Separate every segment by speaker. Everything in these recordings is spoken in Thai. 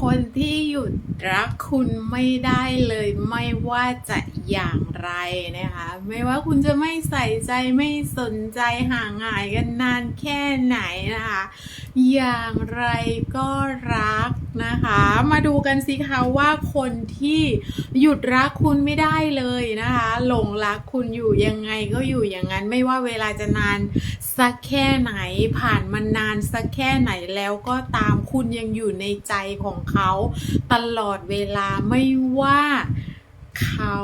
Speaker 1: คนที่หยุดรักคุณไม่ได้เลยไม่ว่าจะอย่างไรนะคะ ไม่ว่าคุณจะไม่ใส่ใจไม่สนใจห่างหายกันนานแค่ไหนนะคะ อย่างไรก็รัก นะคะ มาดูกันสิคะว่าคนที่หยุดรักคุณไม่ได้เลยนะคะ หลงรักคุณอยู่ยังไงก็อยู่อย่างนั้น ไม่ว่าเวลาจะนานสักแค่ไหนผ่านมานานสักแค่ไหนแล้วก็ตามคุณยังอยู่ในใจของเขาตลอดเวลาไม่ว่าเขา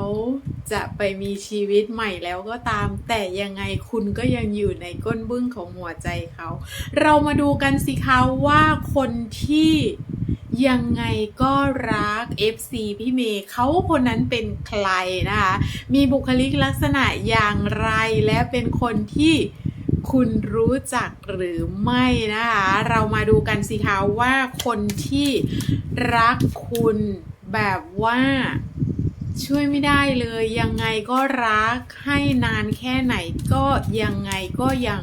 Speaker 1: จะไปมีชีวิตใหม่แล้วก็ตาม แต่ยังไงคุณก็ยังอยู่ในก้นบึ้งของหัวใจเขา เรามาดูกันสิคะว่าคนที่ ยังไงก็รัก FC พี่เมย์เขาคนนั้นเป็นใครนะคะ มีบุคลิกลักษณะอย่างไรและเป็นคนที่คุณรู้จักหรือไม่นะคะ เรามาดูกันสิคะว่าคนที่รักคุณแบบว่าช่วยไม่ได้เลยยังไงก็รักให้นานแค่ไหนก็ยังไงก็ยัง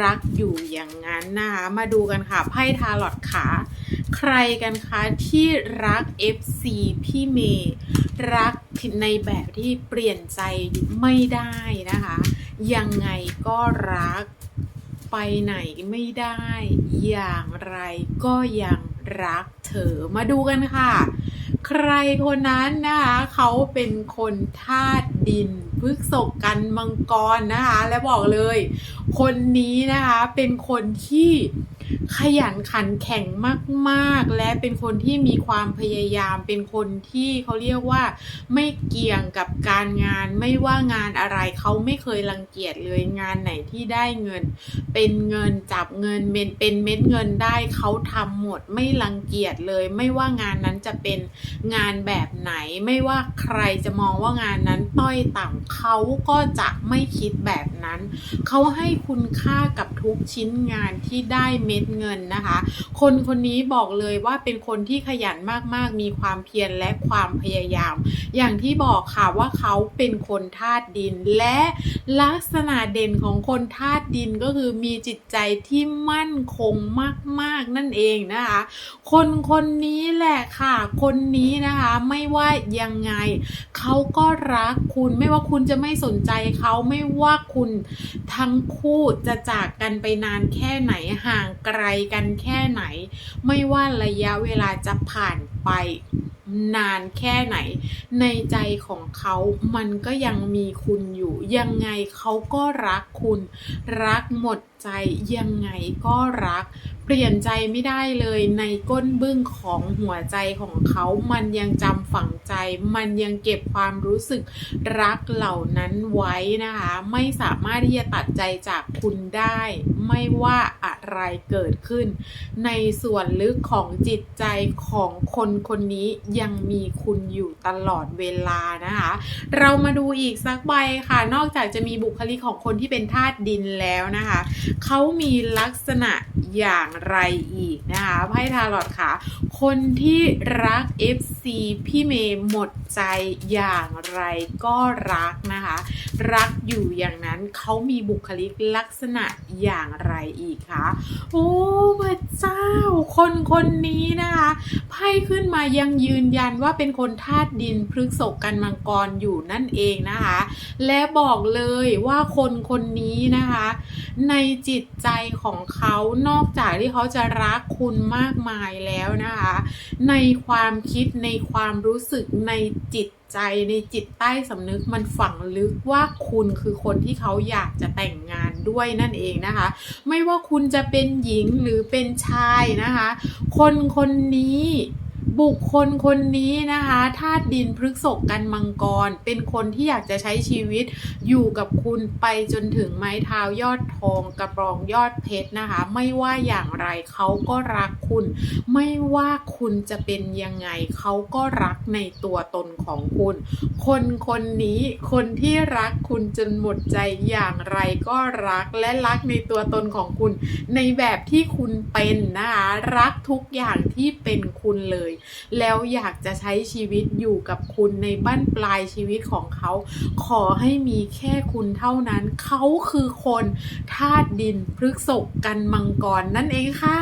Speaker 1: รักอยู่อย่างนั้นนะคะ มาดูกันค่ะไพ่ทาลอตขา ใครกันคะที่รัก FC พี่เมย์รักในแบบที่เปลี่ยนใจไม่ได้นะคะ ยังไงก็รักไปไหนไม่ได้ อย่างไรก็ยังรักเธอมาดูกันค่ะ ใครคนนั้นนะคะเขาเป็นคนธาตุดินพฤกษกกันมังกรนะคะ และบอกเลย คนนี้นะคะเป็นคนที่ ขยันขันแข็งมากๆ และเป็นคนที่มีความพยายาม เป็นคนที่เขาเรียกว่า ไม่เกี่ยงกับการงาน ไม่ว่างานอะไรเขาไม่เคยรังเกียจเลยงานไหนที่ได้เงิน เป็นเงินจับเงินเป็นเป็นเม็ดเงินได้เขาทำหมด ไม่รังเกียจเลย ไม่ว่างานนั้นจะเป็นงานแบบไหน ไม่ว่าใครจะมองว่างานนั้นต้อยต่ำเขาก็จะไม่คิดแบบนั้น เขาให้คุณค่ากับทุกชิ้นงานที่ได้เม็ดเงินนะคะ คนคนนี้บอกเลยว่าเป็นคนที่ขยันมากๆ มีความเพียรและความพยายาม อย่างที่บอกค่ะว่าเขาเป็นคนธาตุดิน และลักษณะเด่นของคนธาตุดินก็คือมีจิตใจที่มั่นคงมาก ๆ นั่นเองนะคะ คนคนนี้แหละค่ะ คนนี้นะคะไม่ว่ายังไงเขาก็รักคุณไม่ว่าคุณจะไม่สนใจเขาไม่ว่าคุณทั้งคู่จะจากกันไปนานแค่ไหนห่างไกลกันแค่ไหน ไม่ว่าระยะเวลาจะผ่านไปนานแค่ไหน ในใจของเขามันก็ยังมีคุณอยู่ ยังไงเขาก็รักคุณ รักหมดใจยังไงก็รัก เปลี่ยนใจไม่ได้เลยในก้นบึ้งของหัวใจของเขามันยังจำฝังใจ มันยังเก็บความรู้สึกรักเหล่านั้นไว้นะคะ ไม่สามารถที่จะตัดใจจากคุณได้ ไม่ว่าอะไรเกิดขึ้น ในส่วนลึกของจิตใจของคนคนนี้ยังมีคุณอยู่ตลอดเวลานะคะ เรามาดูอีกสักใบค่ะ นอกจากจะมีบุคลิกของคนที่เป็นธาตุดินแล้วนะคะเขามีลักษณะอย่างไรอีกนะคะไพ่ทาร์ลอตค่ะ คนที่รัก FC พี่เมย์หมดใจอย่างไรก็รักนะคะ รักอยู่อย่างนั้นเขามีบุคลิกลักษณะอย่างไรอีกคะโอ้พระเจ้า คนคนนี้นะคะไพ่ขึ้นมายังยืนยันว่าเป็นคนธาตุดินพฤกษกกันมังกรอยู่นั่นเองนะคะ และบอกเลยว่าคนคนนี้นะคะ ในจิตใจของเขานอกจากที่เขาจะรักคุณมากมายแล้วนะคะ ในความคิดในความรู้สึกในจิตใจในจิตใต้สำนึกมันฝังลึกว่าคุณคือคนที่เขาอยากจะแต่งงานด้วยนั่นเองนะคะ ไม่ว่าคุณจะเป็นหญิงหรือเป็นชายนะคะ คนคนนี้ บุคคลคนนี้นะคะธาตุดินพฤกษกกันมังกร เป็นคนที่อยากจะใช้ชีวิตอยู่กับคุณไปจนถึงไม้เท้ายอดทองกระบรองยอดเพชรนะคะ ไม่ว่าอย่างไรเขาก็รักคุณ ไม่ว่าคุณจะเป็นยังไงเขาก็รักในตัวตนของคุณ คนคนนี้คนที่รักคุณจนหมดใจอย่างไรก็รักและรักในตัวตนของคุณ ในแบบที่คุณเป็นนะคะรักทุกอย่างที่เป็นคุณเลยแล้วอยากจะใช้ชีวิตอยู่กับคุณในบั้นปลายชีวิตของเขา ขอให้มีแค่คุณเท่านั้น เขาคือคนธาตุดินพฤกษกกันมังกรนั่นเองค่ะ